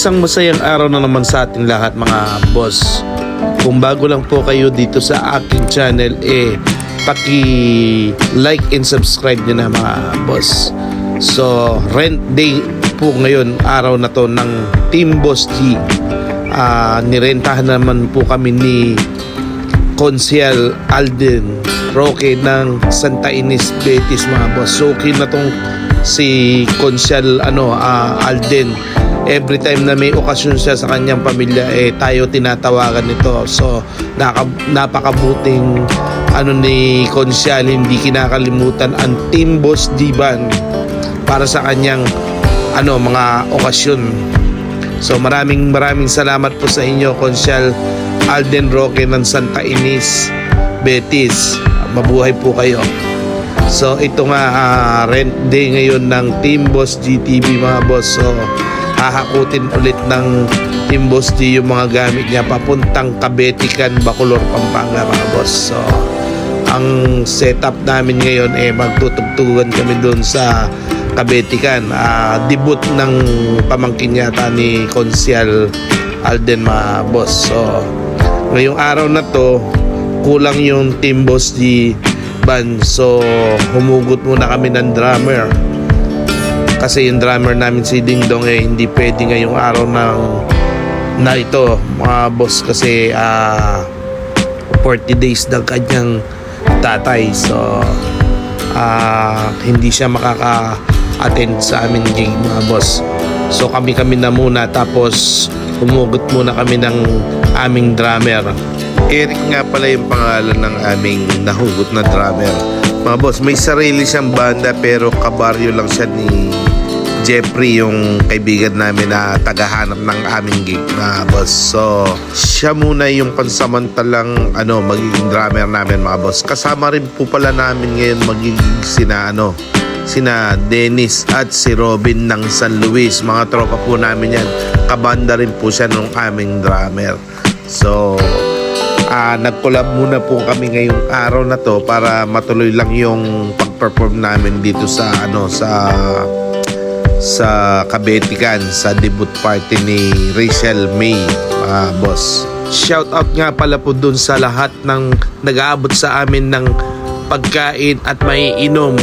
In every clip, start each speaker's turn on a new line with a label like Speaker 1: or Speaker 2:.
Speaker 1: Isang masayang araw na naman sa ating lahat mga boss. Kung bago lang po kayo dito sa aking channel, eh, paki-like and subscribe nyo na mga boss. So, rent day po ngayon, araw na to ng Team Boss G. Ah, nirentahan naman po kami ni Consiel Alden Roque ng Santa Ines Betis mga boss. So okay na tong si Consiel ano ah, Alden every time na may okasyon siya sa kanyang pamilya eh tayo tinatawagan nito. So napakabuting ano ni Consiel hindi kinakalimutan ang Team Boss Diban para sa kanyang ano mga okasyon. So maraming maraming salamat po sa inyo Consiel Alden Roque ng Santa Ines, Betis. Mabuhay po kayo. So ito nga ah, rent day ngayon ng Team Boss GTV mga boss. So hahakutin ulit ng Team Boss yung mga gamit niya papuntang Kabetikan, Bacolor, Pampanga mga boss. So ang setup namin ngayon eh magtutugtugan kami doon sa Kabetikan. Ah, debut ng pamangkin yata ni Consial Alden mga boss. So ngayong araw na to kulang yung team boss di band so humugot muna kami ng drummer kasi yung drummer namin si Ding Dong eh hindi pwede ngayong araw ng na ito mga boss kasi ah 40 days ng kanyang tatay. So ah hindi siya makaka-attend sa amin gig mga boss. So kami kami na muna tapos humugot muna kami ng aming drummer. Eric nga pala yung pangalan ng aming nahugot na drummer mga boss may sarili siyang banda pero kabaryo lang siya ni Jeffrey yung kaibigan namin na tagahanap ng aming gig na boss. So, siya muna yung pansamantalang ano, magiging drummer namin mga boss. Kasama rin po pala namin ngayon magiging sina ano, sina Dennis at si Robin ng San Luis. Mga tropa po namin yan. Kabanda rin po siya nung aming drummer. So, ah nag-collab muna po kami ngayong araw na to para matuloy lang yung pag-perform namin dito sa ano sa sa Kabetikan sa debut party ni Rachel May mga boss. Shout out nga pala po dun sa lahat ng nag-aabot sa amin ng pagkain at maiinom.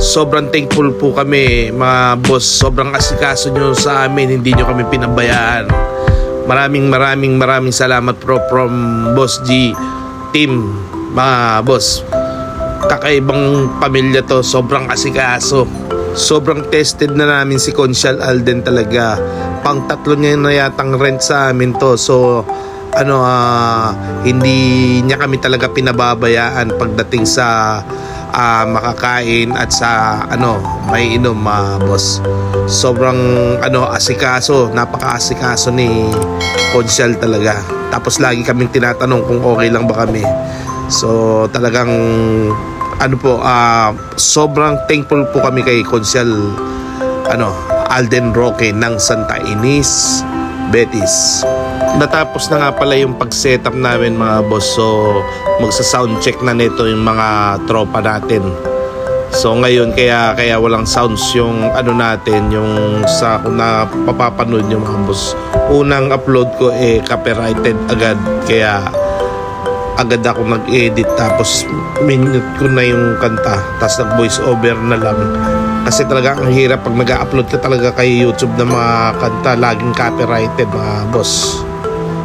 Speaker 1: Sobrang thankful po kami mga boss. Sobrang asikaso nyo sa amin. Hindi nyo kami pinabayaan. Maraming maraming maraming salamat pro from Boss G team mga boss. Kakaibang pamilya to. Sobrang asikaso sobrang tested na namin si Consial Alden talaga. Pang tatlo niya na yatang rent sa amin to. So, ano, ah, hindi niya kami talaga pinababayaan pagdating sa ah, makakain at sa ano, may inom, mga boss. Sobrang ano, asikaso, napaka-asikaso ni Consial talaga. Tapos lagi kaming tinatanong kung okay lang ba kami. So, talagang ano po, ah, sobrang thankful po kami kay Consial ano, Alden Roque ng Santa Ines, Betis. Natapos na nga pala yung pag-setup namin mga boss. So, magsa-sound check na nito yung mga tropa natin. So ngayon kaya kaya walang sounds yung ano natin yung sa kung na papapanood yung mga boss. Unang upload ko eh copyrighted agad kaya agad ako nag-edit tapos minute ko na yung kanta tapos nag voice over na lang kasi talaga ang hirap pag nag-upload ka talaga kay YouTube ng mga kanta laging copyrighted mga boss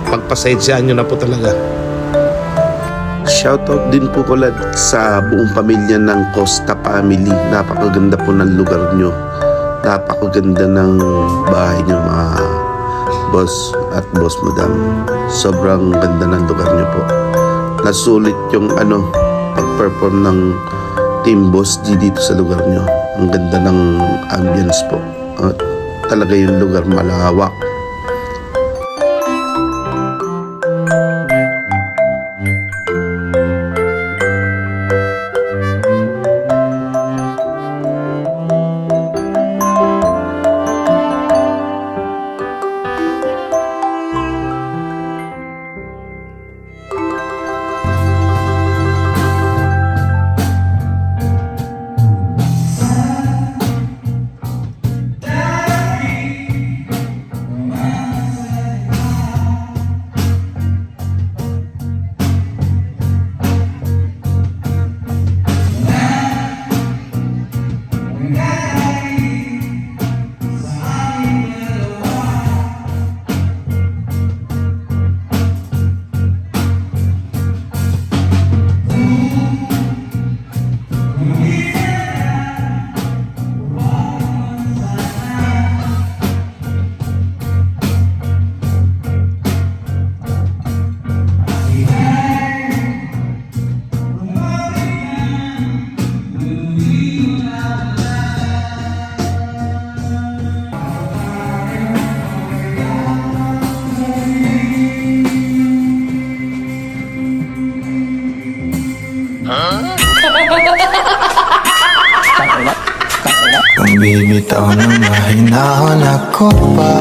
Speaker 1: pagpasensyaan nyo na po talaga
Speaker 2: Shoutout din po lad sa buong pamilya ng Costa Family. Napakaganda po ng lugar nyo. Napakaganda ng bahay nyo mga boss at boss madam. Sobrang ganda ng lugar nyo po. Nasulit yung ano, pag-perform ng Team Boss G dito sa lugar nyo. Ang ganda ng ambience po. At talaga yung lugar malawak.
Speaker 3: Bibitaw na mahinahon ako pa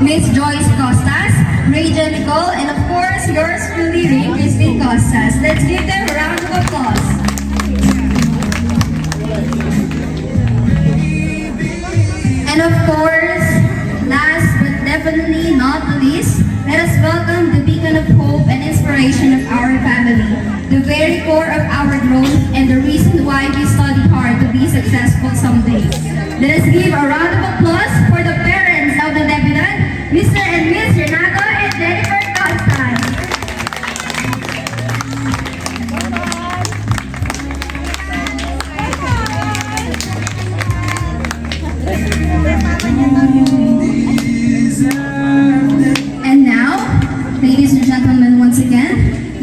Speaker 4: Miss Joyce Costas, Rachel Nicole, and of course, yours truly, Ray Christine Costas. Let's give them a round of applause. And of course, last but definitely not least, let us welcome the beacon of hope and inspiration of our family, the very core of our growth and the reason why we study hard to be successful someday. Let us give a round of applause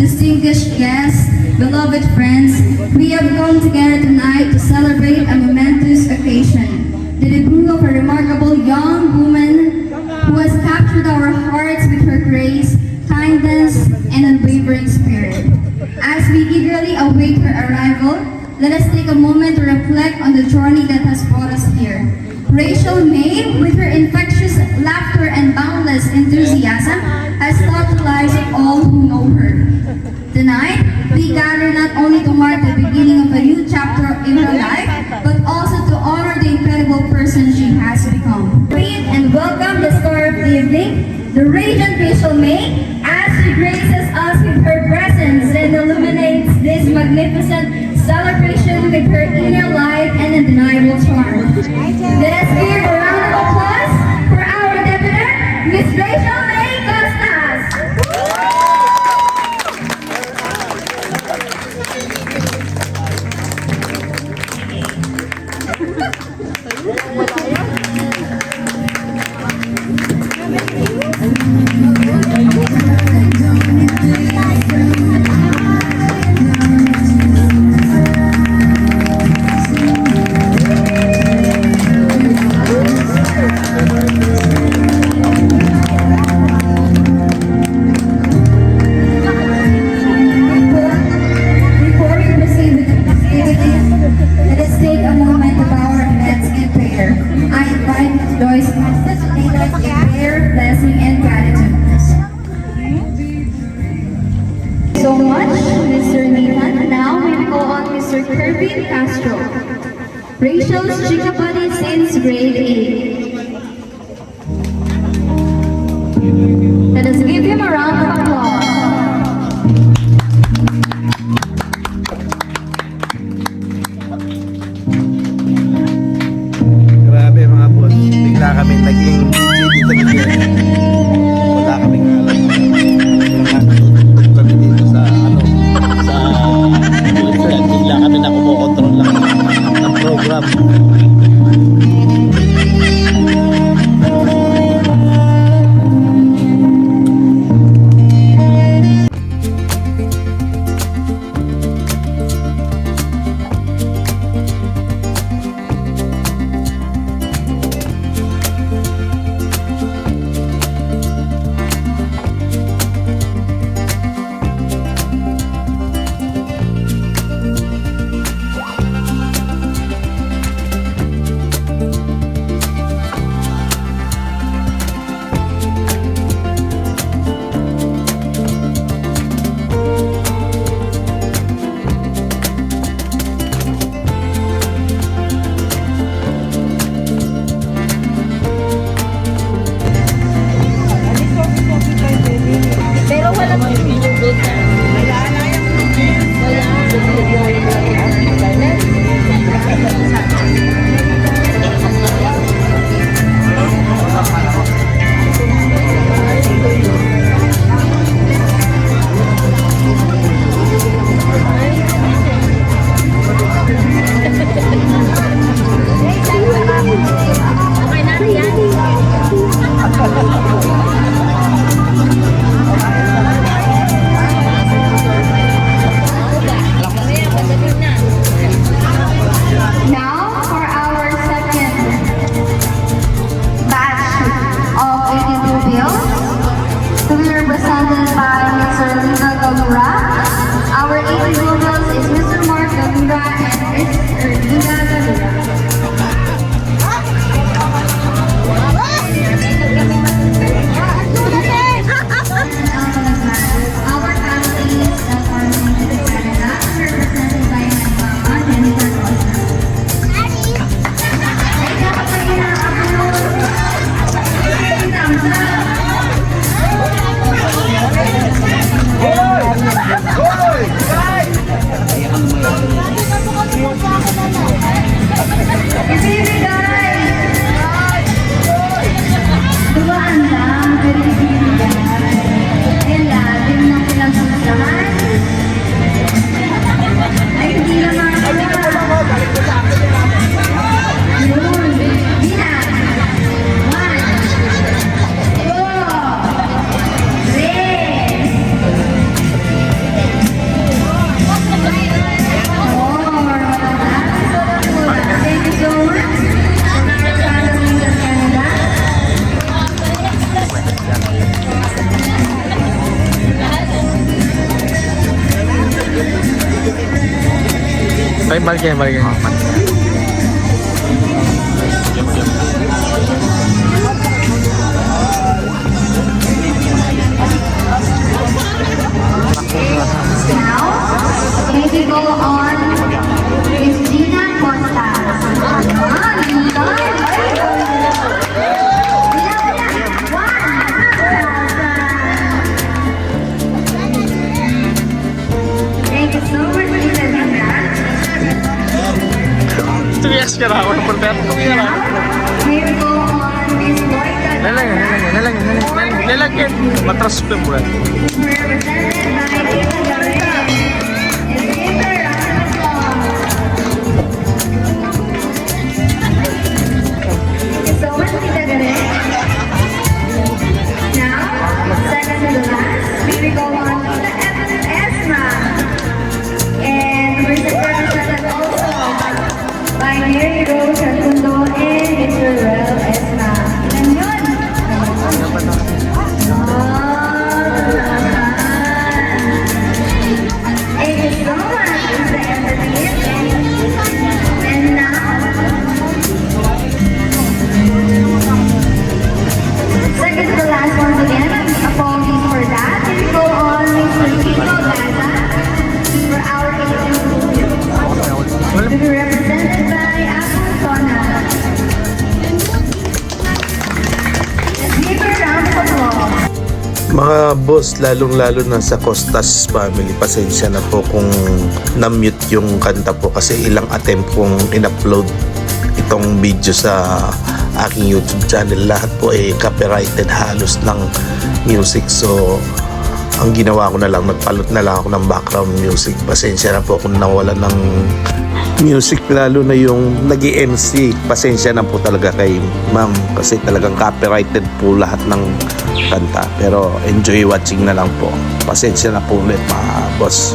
Speaker 4: distinguished guests, beloved friends, we have come together tonight to celebrate a momentous occasion. The debut of a remarkable young woman who has captured our hearts with her grace, kindness, and unwavering spirit. As we eagerly await her arrival, let us take a moment to reflect on the journey that has brought us here. Rachel May, with her infectious laughter and boundless enthusiasm, has touched only to mark the beginning of a new chapter in her life,
Speaker 5: 谢谢柏霖
Speaker 4: 哥 ka na.
Speaker 5: Walang prepare.
Speaker 4: Nalagyan, nalagyan, nalagyan, nalagyan. Nalagyan. Matras pa mo.
Speaker 1: Boss, lalong-lalo na sa Costas family, pasensya na po kung na-mute yung kanta po kasi ilang attempt kong in-upload itong video sa aking YouTube channel. Lahat po ay copyrighted halos ng music. So, ang ginawa ko na lang, nagpalot na lang ako ng background music. Pasensya na po kung nawala ng music lalo na yung nag mc pasensya na po talaga kay ma'am kasi talagang copyrighted po lahat ng kanta. Pero enjoy watching na lang po. Pasensya na po ulit mga boss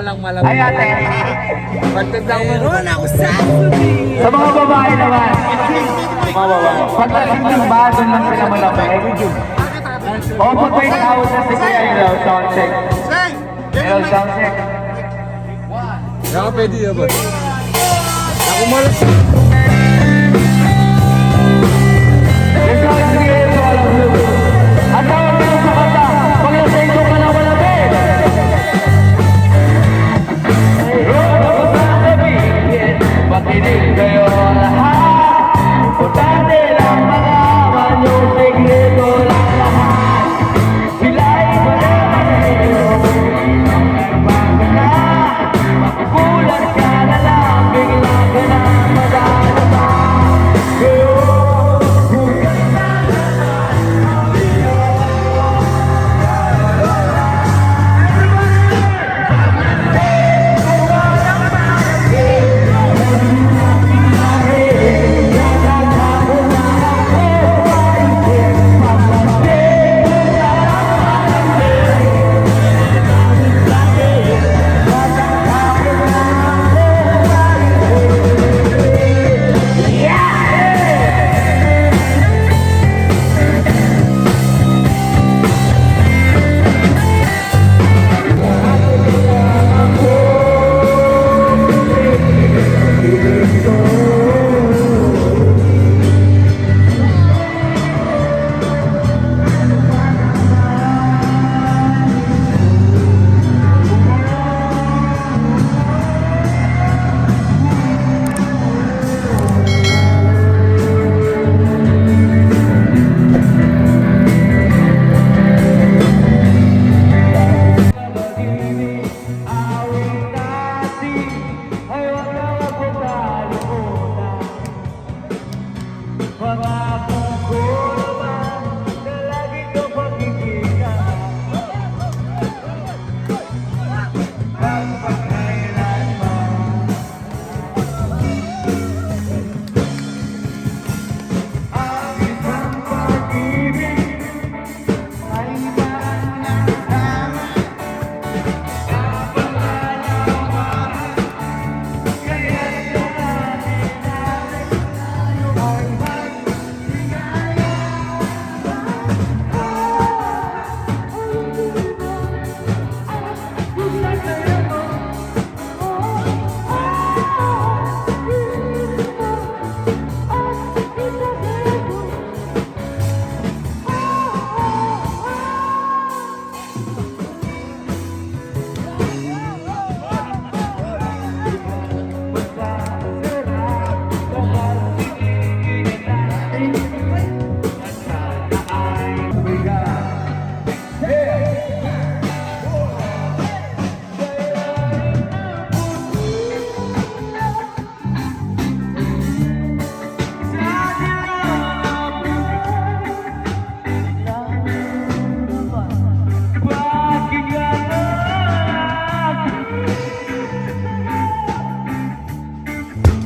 Speaker 3: lang malamig. Ay, ate. Pagtanda mo. Meron ako sa Sa mga babae naman. Pagdating ng baso ng pinamalamig. O, pag may tawag na si Kuya Hello, sound check. Hello, sound check. Ako pwede yun ba? Ako malas.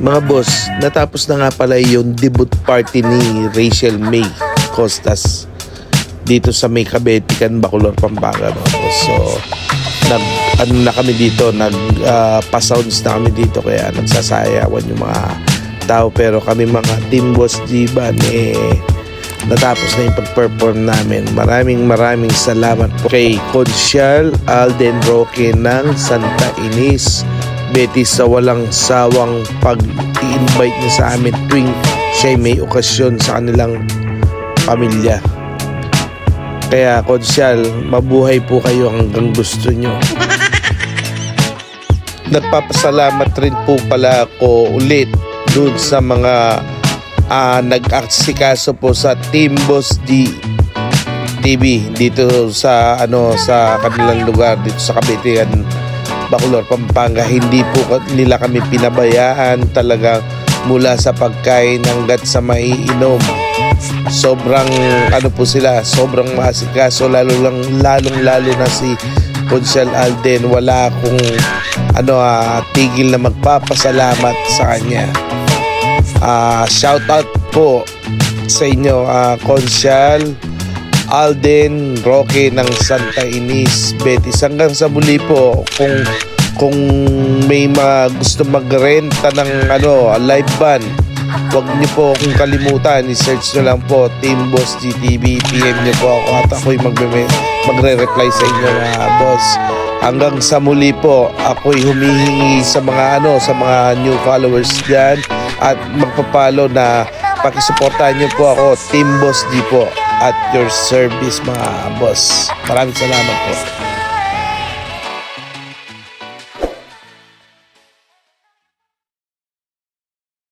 Speaker 1: Mga boss, natapos na nga pala yung debut party ni Rachel May Costas dito sa May Kabetikan, Bacolor, Pampanga. No? So, nag, ano na kami dito, nag ah, pa-sounds na kami dito kaya nagsasayawan yung mga tao pero kami mga Team Boss Diban eh natapos na yung pag-perform namin. Maraming maraming salamat po kay Consyal Alden Roque ng Santa Ines. Betty sa walang sawang pag-i-invite niya sa amin tuwing siya may okasyon sa kanilang pamilya. Kaya, Konsyal, mabuhay po kayo hanggang gusto nyo. Nagpapasalamat rin po pala ako ulit dun sa mga ah, nag-aksikaso po sa Team Boss D TV dito sa ano sa kanilang lugar dito sa Kabitigan Bacolor Pampanga hindi po nila kami pinabayaan talaga mula sa pagkain hanggat sa maiinom. Sobrang ano po sila sobrang maasikaso lalo lang lalong lalo na si Consyal Alden. Wala akong ano ah, tigil na magpapasalamat sa kanya. Ah, shout out po sa inyo uh, Consyal Alden Roque ng Santa Ines Betis hanggang sa muli po kung kung may mga gusto magrenta ng ano, live band, huwag niyo po akong kalimutan. I-search nyo lang po Team Boss GTV. PM niyo po ako at ako'y magre-reply sa inyo mga boss. Hanggang sa muli po, ako'y humihingi sa mga ano, sa mga new followers dyan at magpapalo na pakisuportahan niyo po ako, Team Boss G po at your service mga boss. Maraming salamat po.